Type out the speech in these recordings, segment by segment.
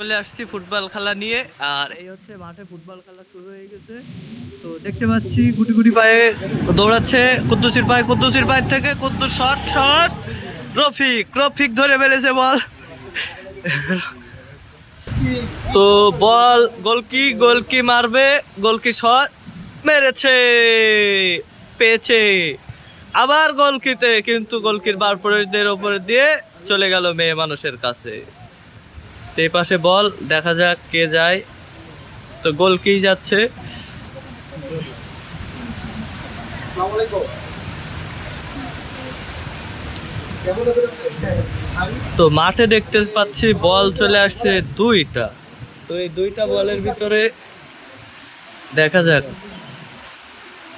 চলে আসছি ফুটবল খেলা নিয়ে, আর এই হচ্ছে মাঠে ফুটবল খেলা শুরু হয়ে গেছে। তো দেখতে পাচ্ছি গুটি গুটি পায়ে দৌড়াচ্ছে, কুদ্দুসির পায়ে, কুদ্দুসির পায়ের থেকে কুদ্দুস শট শট। রফিক রফিক ধরে ফেলেছে বল। তো বল, গোলকি গোলকি মারবে, গোলকি শট মেরেছে, পেয়েছে। আবার গোলকিতে কিন্তু গোলকির বারপরের ওপরে দিয়ে চলে গেল মেয়ে মানুষের কাছে। তো এই পাশে বল, দেখা যাক কে যায়। তো গোলকি যাচ্ছে? তো মাঠে দেখতে পাচ্ছি বল চলে আসছে দুইটা। তো এই দুইটা বলের ভিতরে দেখা যাক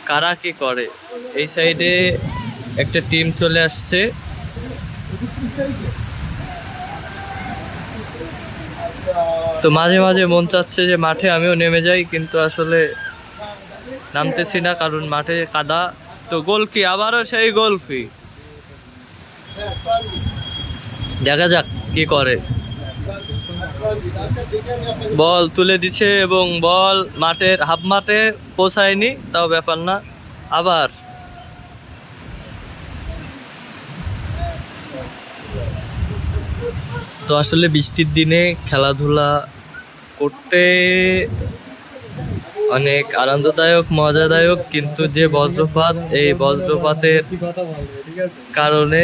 কারা কি করে। এই সাইডে একটা টিম চলে আসছে। তো মাঝে মাঝে মন চাচ্ছে যে মাঠে আমিও নেমে যাই, কিন্তু আসলে নামতেছি না, কারণ মাঠে কাদা। তো গোলকি আবারও সেই গোলকি দেখা যাক কি করে। বল তুলে দিচ্ছে এবং বল মাঠের, হাফ মাঠে পৌঁছায়নি, তাও ব্যাপার না। আবার। তো আসলে বৃষ্টির দিনে খেলাধুলা করতে অনেক আনন্দদায়ক, মজাদায়ক, কিন্তু যে বজ্রপাত, এই বজ্রপাতের কারণে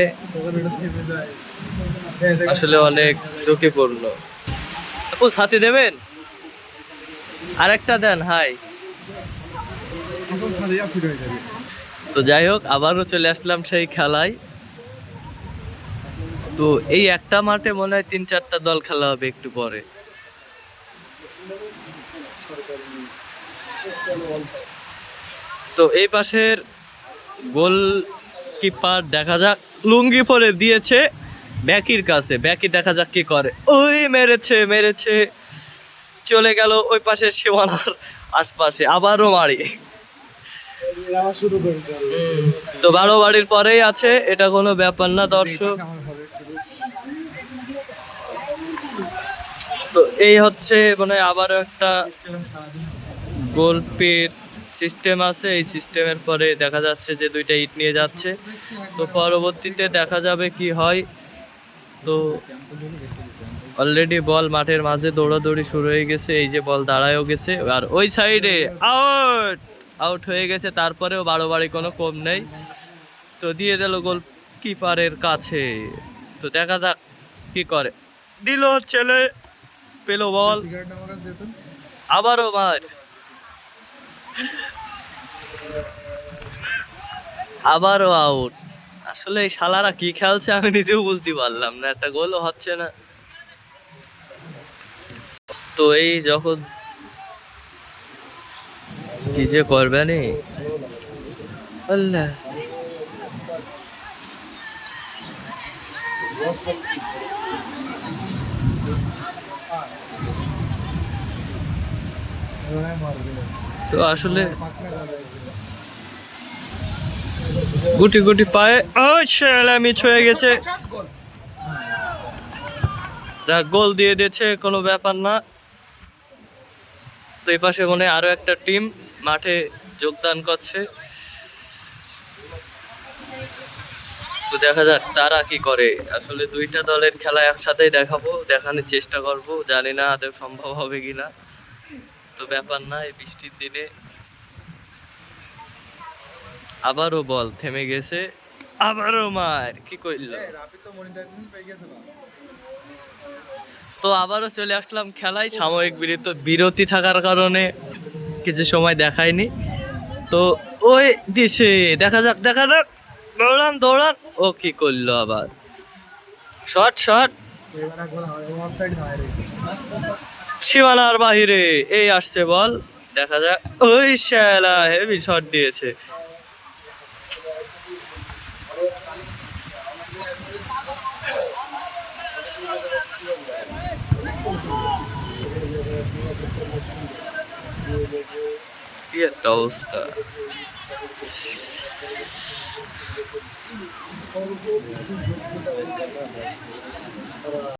আসলে অনেক ঝুঁকিপূর্ণ। আপু সাথে দেবেন? আরেকটা দেন, হাই। তো যাই হোক, আবারও চলে আসলাম সেই খেলায়। তো এই একটা মাঠে মনে হয় তিন চারটা দল খেলা হবে একটু পরে। তো এই পাশের গোল কিপার দেখা যাক লুঙ্গি পরে দিয়েছে ব্যাকির কাছে। ব্যাকি দেখা যাক কি করে। ওই মেরেছে মেরেছে। চলে গেল ওই পাশে সীমানার আশপাশে আবারও মারি। তো বারো বাড়ির পরেই আছে এটা কোনো ব্যাপার না দর্শক। তো এই হচ্ছে মানে আবারও একটা গোলপের সিস্টেম আছে। এই সিস্টেমের পরে দেখা যাচ্ছে যে দুইটা ইট নিয়ে যাচ্ছে। তো পরবর্তীতে দেখা যাবে কি হয়। তো অলরেডি বল মাঠের মাঝে দৌড়াদৌড়ি শুরু হয়ে গেছে। এই যে বল দাঁড়ায়ও গেছে। আর ওই সাইডে আউট আউট হয়ে গেছে। তারপরেও বারো বাড়ি কোনো কম নেই। তো দিয়ে দিল গোল কিপারের কাছে। তো দেখা যাক কি করে। দিল ছেলে। পেল বল। আবারও মার। আবারও আউট আসলে এই শালারা কি খেলছে আমি নিজেও বুঝতে পারলাম না, একটা গোলও হচ্ছে না। তো এই যখন কি যে করবে নি? আল্লাহ। তো আসলে গুটি গুটি পায়ে মিছ হয়ে গেছে। যা গোল দিয়ে দিয়েছে, কোনো ব্যাপার না। তো এই পাশে মনে আরও একটা টিম মাঠে যোগদান করছে। তো দেখা যাক তারা কি করে। আসলে দুইটা দলের খেলা একসাথেই দেখাবো, দেখানোর চেষ্টা করব। জানি না আদৌ সম্ভব হবে কিনা। তো ব্যাপার না এই বৃষ্টির দিনে। আবারও বল থেমে গেছে। আবারও মার কি কইল তো আবারও চলে আসলাম খেলায় সাময়িক বিরত বিরতি থাকার কারণে কিছু সময় দেখায়নি। তো ওই দিছে দেখা যাক দেখা যাক। দৌড়ান দৌড়ান। ও কি করল আবার? Shot shot. সীমানার বাহিরে এই আসছে বল। দেখা যাক ওই শ্যালা হেভি শট দিয়েছে। অবস্থা।